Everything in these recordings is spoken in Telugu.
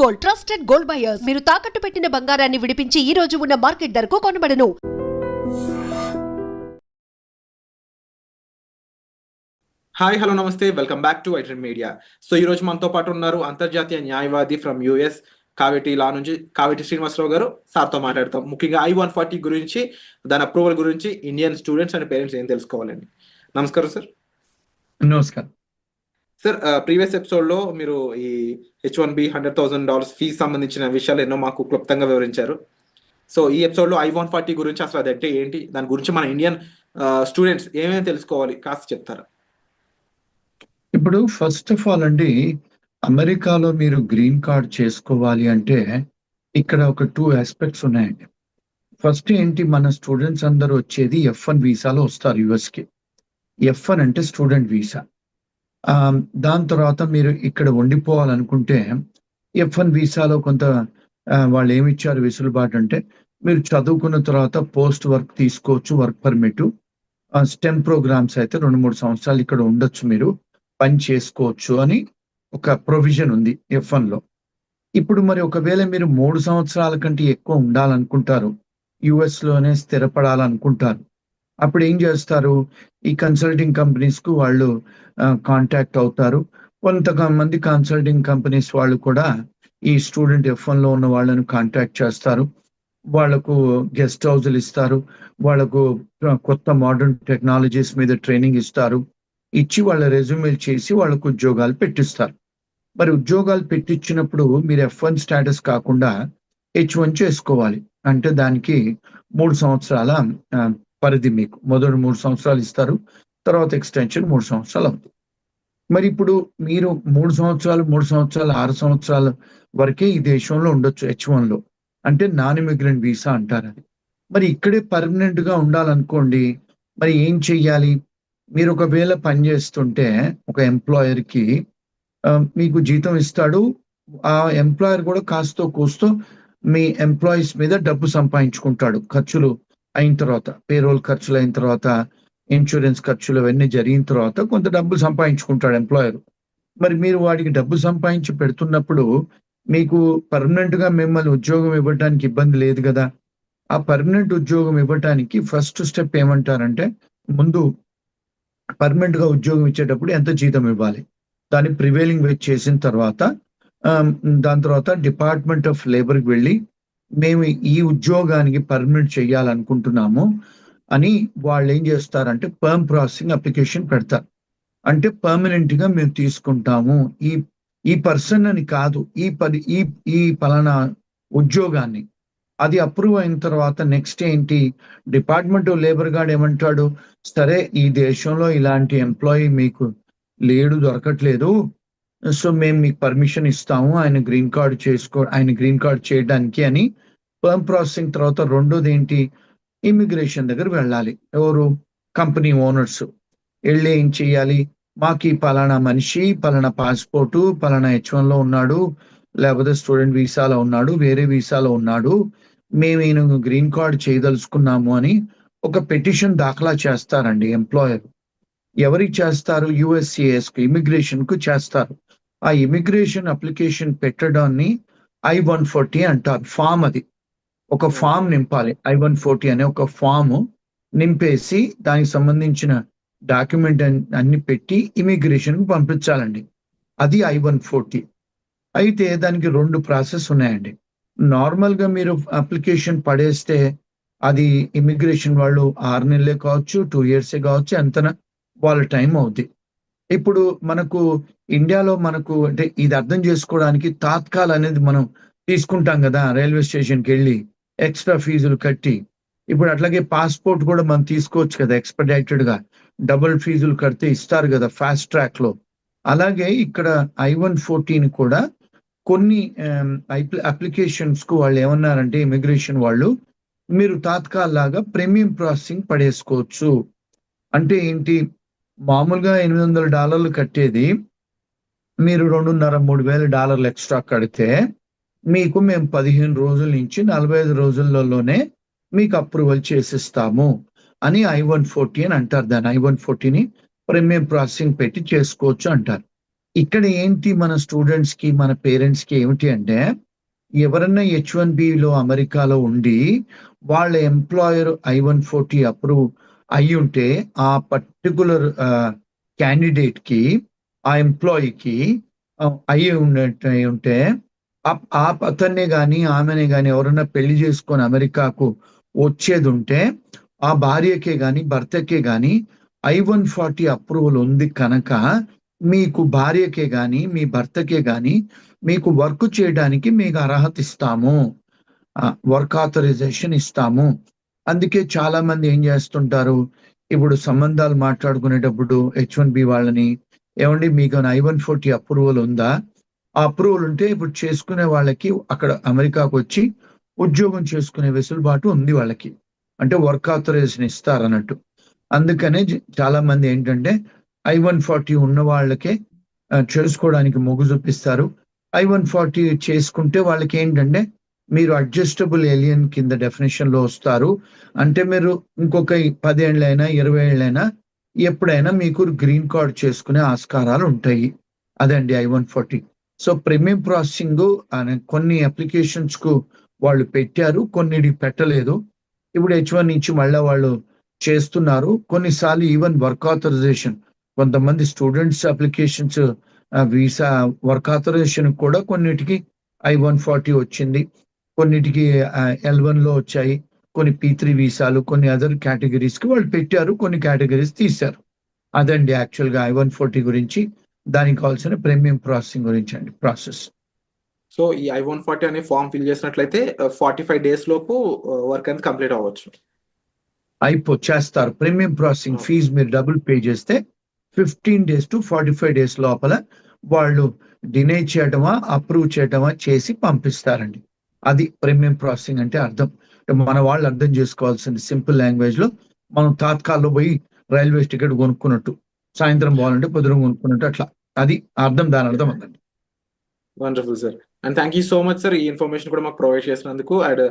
గోల్డ్ ట్రస్టెడ్ గోల్డ్ బయర్స్ మీరు తాకట్టు పెట్టిన బంగారాన్ని విడిపించి ఈ రోజు ఉన్న మార్కెట్ ధరకు కొనబడను. Hi hello namaste. Welcome back to iTrend media so ఈ రోజు మనతో పాటు ఉన్నారు అంతర్జాతీయ న్యాయవాది ఫ్రమ్ యుఎస్ కావేటి లా నుంచి కావేటి శ్రీనివాసరావు గారు. సార్తో మాట్లాడతాం. ముఖ్యంగా ఐ వన్ ఫార్టీ గురించి దాని అప్రూవల్ గురించి ఇండియన్ స్టూడెంట్స్ అండ్ పేరెంట్స్ ఏం తెలుసుకోవాలండి? నమస్కారం సార్ నమస్కారం. సార్ ప్రీవియస్ ఎపిసోడ్లో మీరు ఈ H one B hundred thousand dollars fees సంబంధించిన విషయాలు ఎన్నో మాకు క్లుప్తంగా వివరించారు. సో ఈ ఎపిసోడ్లో ఐ వన్ ఫార్టీ గురించి అసలు అది అంటే ఏంటి? దాని గురించి మన ఇండియన్ స్టూడెంట్స్ uh, ఏమేమి తెలుసుకోవాలి? కాస్త చెప్తారా? ఇప్పుడు ఫస్ట్ ఆఫ్ ఆల్ అండి అమెరికాలో మీరు గ్రీన్ కార్డ్ చేసుకోవాలి అంటే ఇక్కడ ఒక టూ ఆస్పెక్ట్స్ ఉన్నాయండి. ఫస్ట్ ఏంటి? మన స్టూడెంట్స్ అందరూ వచ్చేది ఎఫ్ వన్ వీసాలో వస్తారు యుఎస్కి ఎఫ్ వన్ అంటే స్టూడెంట్ వీసా దాని తర్వాత మీరు ఇక్కడ ఉండిపోవాలనుకుంటే ఎఫ్ వన్ వీసాలో కొంత వాళ్ళు ఏమి ఇచ్చారు వెసులుబాటు అంటే మీరు చదువుకున్న తర్వాత పోస్ట్ వర్క్ తీసుకోవచ్చు వర్క్ పర్మిట్. స్టెమ్ ప్రోగ్రామ్స్ అయితే రెండు మూడు సంవత్సరాలు ఇక్కడ ఉండొచ్చు మీరు పని చేసుకోవచ్చు అని ఒక ప్రొవిజన్ ఉంది ఎఫ్లో. ఇప్పుడు మరి ఒకవేళ మీరు మూడు సంవత్సరాల కంటే ఎక్కువ ఉండాలనుకుంటారు యుఎస్లోనే స్థిరపడాలనుకుంటారు అప్పుడు ఏం చేస్తారు? ఈ కన్సల్టింగ్ కంపెనీస్కు వాళ్ళు కాంటాక్ట్ అవుతారు. కొంతమంది కన్సల్టింగ్ కంపెనీస్ వాళ్ళు కూడా ఈ స్టూడెంట్ ఎఫ్లో ఉన్న వాళ్ళని కాంటాక్ట్ చేస్తారు. వాళ్ళకు గెస్ట్ హౌస్లు ఇస్తారు. వాళ్ళకు కొత్త మోడర్న్ టెక్నాలజీస్ మీద ట్రైనింగ్ ఇస్తారు. ఇచ్చి వాళ్ళ రెజ్యూమేలు చేసి వాళ్ళకు ఉద్యోగాలు పెట్టిస్తారు. మరి ఉద్యోగాలు పెట్టించినప్పుడు మీరు ఎఫ్ వన్ స్టేటస్ కాకుండా హెచ్ వన్ చేసుకోవాలి. అంటే దానికి మూడు సంవత్సరాల పరిధి మీకు. మొదటి మూడు సంవత్సరాలు ఇస్తారు. తర్వాత ఎక్స్టెన్షన్ మూడు సంవత్సరాలు అవుతుంది. మరి ఇప్పుడు మీరు మూడు సంవత్సరాలు మూడు సంవత్సరాలు ఆరు సంవత్సరాల వరకే ఈ దేశంలో ఉండొచ్చు హెచ్ వన్లో అంటే నాన్ ఇమిగ్రెంట్ వీసా అంటారు అది. మరి ఇక్కడే పర్మనెంట్గా ఉండాలనుకోండి మరి ఏం చెయ్యాలి? మీరు ఒకవేళ పని చేస్తుంటే ఒక ఎంప్లాయర్కి మీకు జీతం ఇస్తాడు. ఆ ఎంప్లాయర్ కూడా కాస్తో కూస్తో మీ ఎంప్లాయీస్ మీద డబ్బు సంపాదించుకుంటాడు. ఖర్చులు అయిన తర్వాత పేరోల్ ఖర్చులు అయిన తర్వాత ఇన్సూరెన్స్ ఖర్చులు అవన్నీ జరిగిన తర్వాత కొంత డబ్బు సంపాదించుకుంటాడు ఎంప్లాయర్ మరి మీరు వాడికి డబ్బు సంపాదించి పెడుతున్నప్పుడు మీకు పర్మనెంట్గా మిమ్మల్ని ఉద్యోగం ఇవ్వడానికి ఇబ్బంది లేదు కదా? ఆ పర్మనెంట్ ఉద్యోగం ఇవ్వటానికి ఫస్ట్ స్టెప్ ఏమంటారంటే ముందు పర్మనెంట్గా ఉద్యోగం ఇచ్చేటప్పుడు ఎంత జీతం ఇవ్వాలి? దాన్ని ప్రివేలింగ్ వేజ్ చేసిన తర్వాత దాని తర్వాత డిపార్ట్మెంట్ ఆఫ్ లేబర్కి వెళ్ళి మేము ఈ ఉద్యోగానికి పర్మనెంట్ చేయాలనుకుంటున్నాము అని వాళ్ళు ఏం చేస్తారంటే పర్మ్ ప్రాసెసింగ్ అప్లికేషన్ పెడతారు. అంటే పర్మనెంట్గా మేము తీసుకుంటాము. ఈ ఈ పర్సన్ అని కాదు ఈ పది ఈ ఈ పలానా ఉద్యోగాన్ని. అది అప్రూవ్ అయిన తర్వాత నెక్స్ట్ ఏంటి? డిపార్ట్మెంట్ ఆఫ్ లేబర్ గార్డ్ ఏమంటాడు? సరే ఈ దేశంలో ఇలాంటి ఎంప్లాయీ మీకు లేడు దొరకట్లేదు. సో మేము మీకు పర్మిషన్ ఇస్తాము. ఆయన గ్రీన్ కార్డ్ చేసుకో ఆయన గ్రీన్ కార్డ్ చేయడానికి అని పర్మ్ ప్రాసెసింగ్ తర్వాత రెండోది ఏంటి? ఇమిగ్రేషన్ దగ్గర వెళ్ళాలి. ఎవరు? కంపెనీ ఓనర్స్ వెళ్ళి ఏం చేయాలి? మాకు ఈ పలానా మనిషి పలానా పాస్పోర్టు పలానా హెచ్లో ఉన్నాడు లేకపోతే స్టూడెంట్ వీసాలో ఉన్నాడు వేరే వీసాలో ఉన్నాడు. మేము ఈయన గ్రీన్ కార్డ్ చేయదలుచుకున్నాము అని ఒక పెటిషన్ దాఖలా చేస్తారండి ఎంప్లాయర్ ఎవరికి చేస్తారు? యుఎస్సిఎస్కు ఇమిగ్రేషన్కు చేస్తారు. ఆ ఇమిగ్రేషన్ అప్లికేషన్ పెట్టడాన్ని ఐ వన్ ఫోర్టీ అంటారు. ఫామ్ అది. ఒక ఫామ్ నింపాలి. ఐ వన్ ఫోర్టీ అనే ఒక ఫామ్ నింపేసి దానికి సంబంధించిన డాక్యుమెంట్ అన్ని పెట్టి ఇమిగ్రేషన్ పంపించాలండి. అది ఐ వన్ ఫోర్టీ అయితే దానికి రెండు ప్రాసెస్ ఉన్నాయండి. నార్మల్గా మీరు అప్లికేషన్ పడేస్తే అది ఇమిగ్రేషన్ వాళ్ళు ఆరు నెలలే కావచ్చు టూ ఇయర్సే కావచ్చు ఎంత వాళ్ళ టైం అవుద్ది. ఇప్పుడు మనకు ఇండియాలో మనకు అంటే ఇది అర్థం చేసుకోవడానికి తాత్కాల్ అనేది మనం తీసుకుంటాం కదా రైల్వే స్టేషన్కి వెళ్ళి ఎక్స్ట్రా ఫీజులు కట్టి. ఇప్పుడు అట్లాగే పాస్పోర్ట్ కూడా మనం తీసుకోవచ్చు కదా ఎక్స్పెడైటెడ్గా డబుల్ ఫీజులు కడితే ఇస్తారు కదా ఫాస్ట్ ట్రాక్లో అలాగే ఇక్కడ ఐ వన్ ఫోర్టీన్ కూడా కొన్ని అప్లికేషన్స్కు వాళ్ళు ఏమన్నారంటే ఇమిగ్రేషన్ వాళ్ళు మీరు తాత్కాల్ లాగా ప్రీమియం ప్రాసెసింగ్ పడేసుకోవచ్చు. అంటే ఏంటి? మామూలుగా ఎనిమిది వందల డాలర్లు కట్టేది మీరు రెండున్నర మూడు వేల డాలర్లు ఎక్స్ట్రా కడితే మీకు మేము పదిహేను రోజుల నుంచి నలభై ఐదు రోజులలోనే మీకు అప్రూవల్ చేసిస్తాము అని ఐ వన్ ఫోర్టీ అని అంటారు. దాన్ని ఐ వన్ ఫోర్టీని ప్రీమియం ప్రాసెసింగ్ పెట్టి చేసుకోవచ్చు అంటారు. ఇక్కడ ఏంటి మన స్టూడెంట్స్కి మన పేరెంట్స్కి ఏమిటి అంటే ఎవరన్నా హెచ్ వన్ బిలో అమెరికాలో ఉండి వాళ్ళ employer I one forty approve అయి ఉంటే ఆ పర్టికులర్ క్యాండిడేట్కి ఆ ఎంప్లాయీకి అయ్యి ఉన్నట్టు అయి ఉంటే ఆ- ఆ అతన్నే ఆమెనే కానీ ఎవరన్నా పెళ్ళి చేసుకొని అమెరికాకు వచ్చేది ఉంటే ఆ భార్యకే కానీ భర్తకే కానీ ఐ వన్ ఫార్టీ అప్రూవల్ ఉంది కనుక మీకు భార్యకే కానీ మీ భర్తకే కానీ మీకు వర్క్ చేయడానికి మీకు అర్హత ఇస్తాము. వర్క్ ఆథరైజేషన్ ఇస్తాము. అందుకే చాలా మంది ఏం చేస్తుంటారు? ఇప్పుడు సంబంధాలు మాట్లాడుకునేటప్పుడు హెచ్ వన్ బి వాళ్ళని ఏమండి మీకు ఐ వన్ ఫోర్టీ అప్రూవల్ ఉందా? ఆ అప్రూవల్ ఉంటే ఇప్పుడు చేసుకునే వాళ్ళకి అక్కడ అమెరికాకు వచ్చి ఉద్యోగం చేసుకునే వెసులుబాటు ఉంది వాళ్ళకి. అంటే వర్క్ ఆథరైజేషన్ ఇస్తారు అన్నట్టు అందుకనే చాలా మంది ఏంటంటే ఐ వన్ ఫార్టీ ఉన్న వాళ్ళకే చేసుకోవడానికి మొగ్గు చూపిస్తారు. ఐ వన్ ఫార్టీ చేసుకుంటే వాళ్ళకి ఏంటంటే మీరు అడ్జస్టబుల్ ఏలియన్ కింద డెఫినేషన్లో వస్తారు. అంటే మీరు ఇంకొక పదేళ్ళైనా ఇరవై ఏళ్ళైనా ఎప్పుడైనా మీకు గ్రీన్ కార్డ్ చేసుకునే ఆస్కారాలు ఉంటాయి. అదండి I one forty so premium processing అనే కొన్ని అప్లికేషన్స్కు వాళ్ళు పెట్టారు. కొన్నిటికి పెట్టలేదు. ఇప్పుడు హెచ్ వన్ నుంచి మళ్ళీ వాళ్ళు చేస్తున్నారు. కొన్నిసార్లు ఈవెన్ వర్క్ ఆథరైజేషన్ కొంతమంది students applications visa work authorization కూడా కొన్నిటికి ఐ వన్ ఫార్టీ వచ్చింది. కొన్నిటికి ఎల్లో వచ్చాయి. కొన్ని పీ త్రీ వీసాలు కొన్ని అదర్ కేటగిరీస్కి వాళ్ళు పెట్టారు కొన్ని కేటగిరీస్ తీశారు. అదండి యాక్చువల్గా ఐ వన్ ఫార్టీ గురించి దానికి కావాల్సిన ప్రీమియం ప్రాసెసింగ్ గురించి అండి ప్రాసెస్ సో ఈ ఐ వన్ ఫార్టీ అనే ఫామ్ ఫిల్ చేసినట్లయితే ఫార్టీ ఫైవ్ డేస్ లోపు వర్క్ అనేది కంప్లీట్ అవ్వచ్చు. అయిపో చేస్తారు. Premium processing. ఫీజు మీరు డబుల్ పే చేస్తే fifteen days to forty five days లోపల వాళ్ళు డినై చేయటమా అప్రూవ్ చేయటమా చేసి పంపిస్తారండి. అది ప్రీమియం ప్రాసెసింగ్ అంటే అర్థం. మన వాళ్ళు అర్థం చేసుకోవాల్సింది సింపుల్ లాంగ్వేజ్లో మనం తాత్కాల్లో పోయి రైల్వే టికెట్ కొనుక్కున్నట్టు సాయంత్రం పోవాలంటే పొద్దున కొనుక్కున్నట్టు అట్లా. అది అర్థం దాని అర్థం అందండి wonderful sir and thank you so much sir ఈ ఇన్ఫర్మేషన్ కూడా మాకు ప్రొవైడ్ చేసినందుకు. అండ్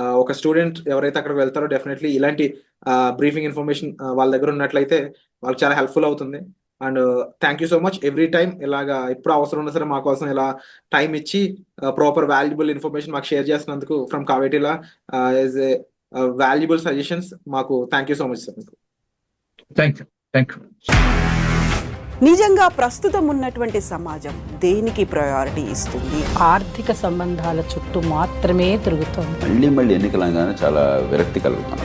uh, ఒక స్టూడెంట్ ఎవరైతే అక్కడికి వెళ్తారో డెఫినెట్లీ ఇలాంటి uh, బ్రీఫింగ్ ఇన్ఫర్మేషన్ uh, వాళ్ళ దగ్గర ఉన్నట్లయితే వాళ్ళకి చాలా హెల్ప్ఫుల్ అవుతుంది. And thank you so much every time ఇలాగా ఎప్పుడు అవసరం ఉన్నా సరే మా కోసం ఇలా టైం ఇచ్చి ప్రాపర్ వాల్యుబుల్ ఇన్ఫర్మేషన్ మాకు షేర్ చేసినందుకు ఫ్రమ్ కావేటిలా యాజ్ ఏ వాల్యుబుల్ సజెషన్స్ మాకు thank you so much sir thank you thank you నిజంగా ప్రస్తుతం ఉన్నటువంటి సమాజం దేనికి ప్రయారిటీ ఇస్తుంది? ఆర్థిక సంబంధాల చుట్టూ మాత్రమే తిరుగుతోంది. మళ్ళీ మళ్ళీ ఎన్నికలంగానే చాలా విరక్తి కలుగుతాను